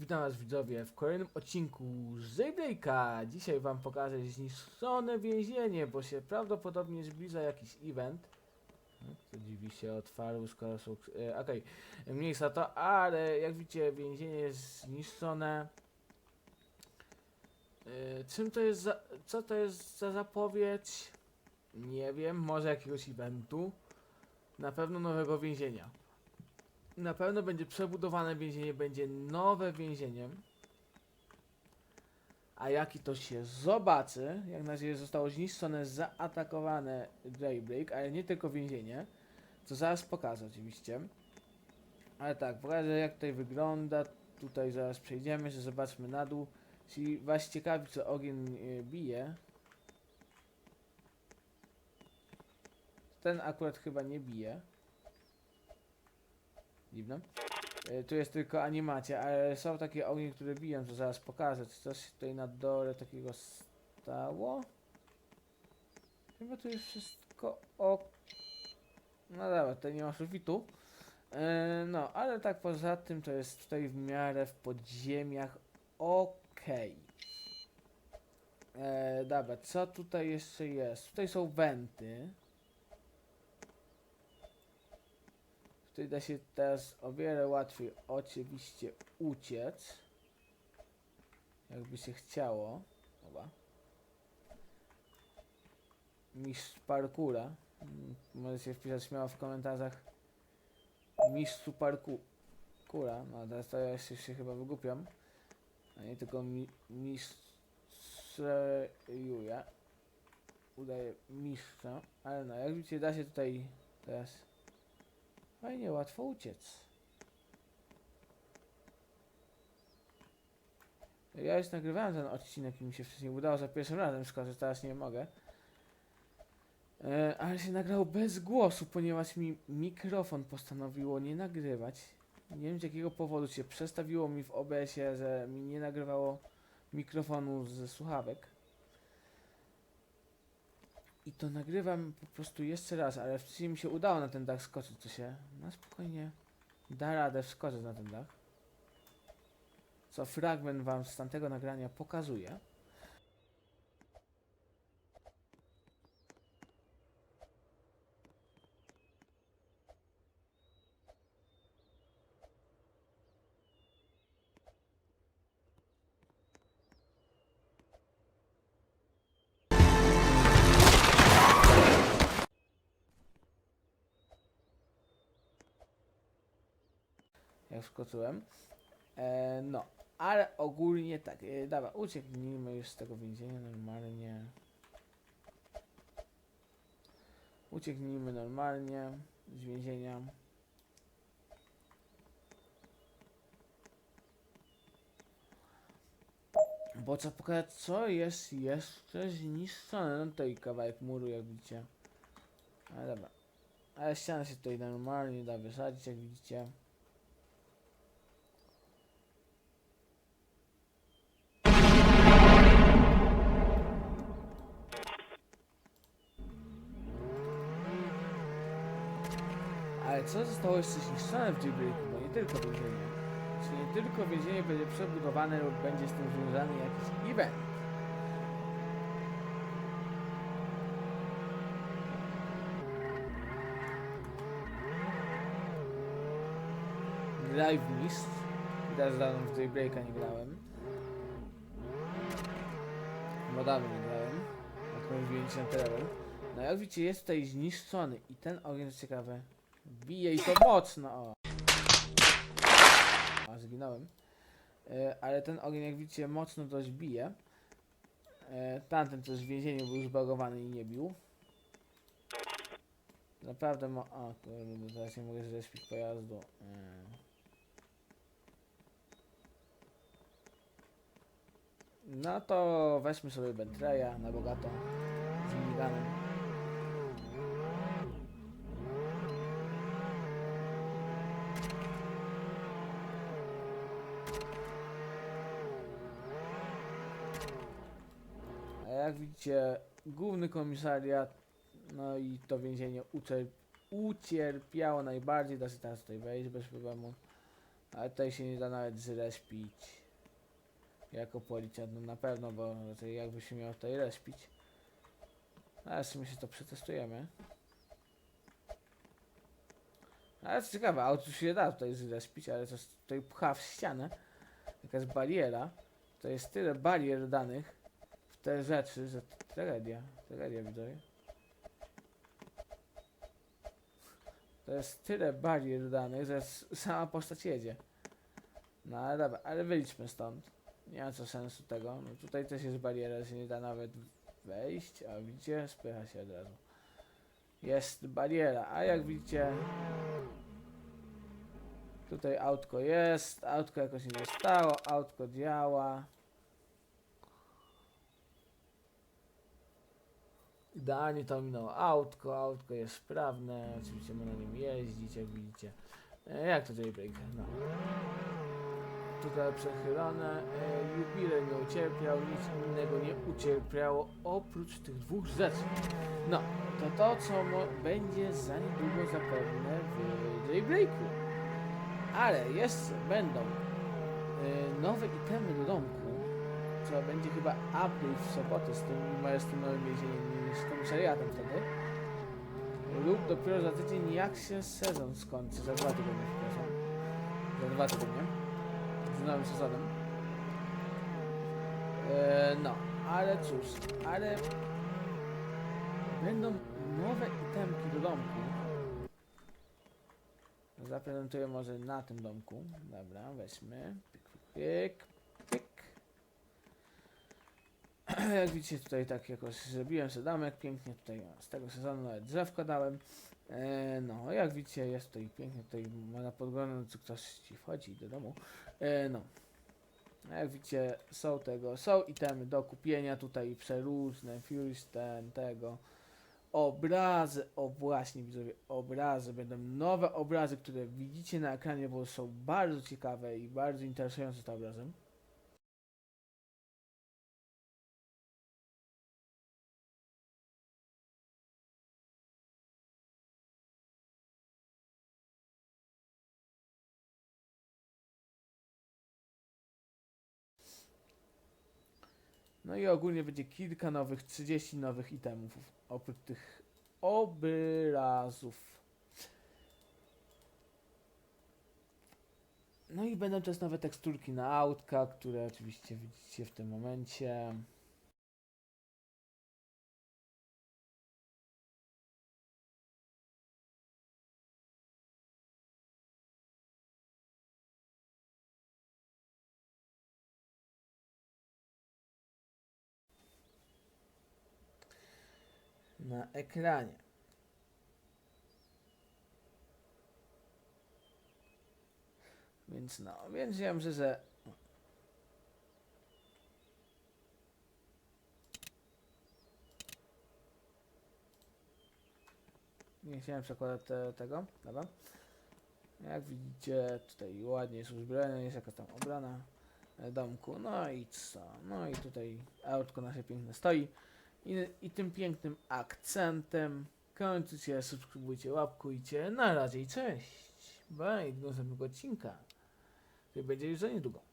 Witam was widzowie w kolejnym odcinku Jaybreaka. Dzisiaj wam pokażę zniszczone więzienie, bo się prawdopodobnie zbliża jakiś event. No, To dziwi się otwarł, skoro są... E, Okej, mniejsza to, ale jak widzicie więzienie jest zniszczone. E, czym to jest za... co to jest za zapowiedź? Nie wiem, może jakiegoś eventu. Na pewno nowego więzienia. Na pewno będzie przebudowane więzienie, będzie nowe więzienie. A jaki to się zobaczy, jak na razie zostało zniszczone, zaatakowane Daybreak, ale nie tylko więzienie, co zaraz pokażę oczywiście. Ale tak, pokażę jak tutaj wygląda, tutaj zaraz przejdziemy, że zobaczmy na dół. Jeśli was ciekawi co ogień e, bije, ten akurat chyba nie bije. Dziwne. E, Tu jest tylko animacja, ale są takie ognie, które biją, to zaraz pokażę. Czy coś się tutaj na dole takiego stało? Chyba tu jest wszystko ok. No dobra, tutaj nie ma sufitu. E, no, ale tak poza tym to jest tutaj w miarę w podziemiach okej. E, Dobra, co tutaj jeszcze jest? Tutaj są wenty. Tutaj da się teraz o wiele łatwiej oczywiście uciec. Jakby się chciało. Oba. Mistrz parkura. Mm, Możecie wpisać śmiało w komentarzach. Mistrzu parkura. No teraz to ja się, się chyba wygłupiam. A nie tylko mi, mistrzejuję. Udaję mistrza. Ale no, jak widzicie da się tutaj teraz Fajnie, łatwo uciec. Ja już nagrywałem ten odcinek i mi się wcześniej udało za pierwszym razem, szkoda, że teraz nie mogę. E, ale się nagrało bez głosu, ponieważ mi mikrofon postanowiło nie nagrywać. Nie wiem z jakiego powodu się przestawiło mi w OBS-ie, że mi nie nagrywało mikrofonu ze słuchawek. I to nagrywam po prostu jeszcze raz, ale wcześniej mi się udało na ten dach skoczyć, to się na spokojnie da radę wskoczyć na ten dach. Co fragment wam z tamtego nagrania pokazuje. Jak wskoczyłem. E, no, ale ogólnie tak, e, dobra, ucieknijmy już z tego więzienia normalnie. Ucieknijmy normalnie z więzienia. Bo co pokazać, co jest jeszcze zniszczone? No tutaj kawałek muru, jak widzicie. Ale dobra. Ale ściana się tutaj normalnie da wysadzić, jak widzicie. Co zostało jeszcze zniszczone w Jailbreaku? Bo nie tylko więzienie. Czy nie tylko więzienie będzie przebudowane lub będzie z tym związany jakiś event? Live Mist. Teraz dawno w Jailbreaka nie grałem. Bo dawno nie grałem. Mówiłem 10 level. No jak widzicie jest tutaj zniszczony i ten ogień jest ciekawy. Bije i to mocno. O. A, zginąłem. E, ale ten ogień, jak widzicie, mocno dość bije. E, tamten też w więzieniu był zbagowany i nie bił. Naprawdę mo... O, kurde, teraz nie mogę zrespić pojazdu. E. No to weźmy sobie Bentleya na bogato z miniganem. Widzicie, główny komisariat, no i to więzienie ucier ucierpiało najbardziej. Da się teraz tutaj wejść bez problemu. Ale tutaj się nie da nawet zrespić. Jako policjant, no na pewno, bo jakby się miał tutaj respić. Ale w sumie się to przetestujemy. Ale co ciekawe, auto się da tutaj zrespić, ale jest- tutaj pcha w ścianę. Jest bariera. To jest tyle barier danych te rzeczy, że tragedia. Tragedia widzowie. To jest tyle barier danych, że sama postać jedzie. No ale dobra, ale wyjdźmy stąd. Nie ma co sensu tego. No tutaj też jest bariera, że nie da nawet wejść, a widzicie, spycha się od razu. Jest bariera, a jak widzicie, tutaj autko jest, autko jakoś nie zostało, autko działa. Idealnie to minęło autko, autko jest sprawne, oczywiście można nim jeździć, jak widzicie. E, jak to jailbreak? No. Tutaj przechylone, e, jubilej nie ucierpiał, nic innego nie ucierpiało oprócz tych dwóch rzeczy. No, to to co będzie za niedługo zapewne w jailbreaku. Ale jeszcze będą e, nowe itemy do domku, co będzie chyba update w sobotę z tym, z tym nowym więzieniem, z komisariatem wtedy. Lub dopiero za tydzień, jak się sezon skończy, za dwa tygodnie, przepraszam. Za dwa tygodnie. Z nowym sezonem. E, no, ale cóż, ale będą nowe itemki do domku. Zaprezentuję może na tym domku. Dobra, weźmy. Pyk, pyk. pyk. Jak widzicie tutaj tak jakoś zrobiłem sobie pięknie tutaj z tego sezonu nawet drzewko dałem. E, no, jak widzicie jest tutaj pięknie, tutaj ma na podglądu, ktoś ci wchodzi do domu. E, no. Jak widzicie są tego, są itemy do kupienia tutaj przeróżne, Furious ten, tego. Obrazy, o właśnie widzowie, obrazy, będą nowe obrazy, które widzicie na ekranie, bo są bardzo ciekawe i bardzo interesujące te obrazy. No i ogólnie będzie kilka nowych, 30 nowych itemów oprócz tych obrazów. No i będą też nowe teksturki na autka, które oczywiście widzicie w tym momencie. Na ekranie. Więc no, więc ja myślę, że Nie chciałem przekładać te, tego, dobra. Jak widzicie, tutaj ładnie jest uzbrojone, jest jakaś tam obrana domku. No i co? No i tutaj autko nasze piękne stoi. I, I tym pięknym akcentem kończycie, subskrybujcie, łapkujcie. Na razie i cześć. Bye, do następnego odcinka. Który będzie już za niedługo.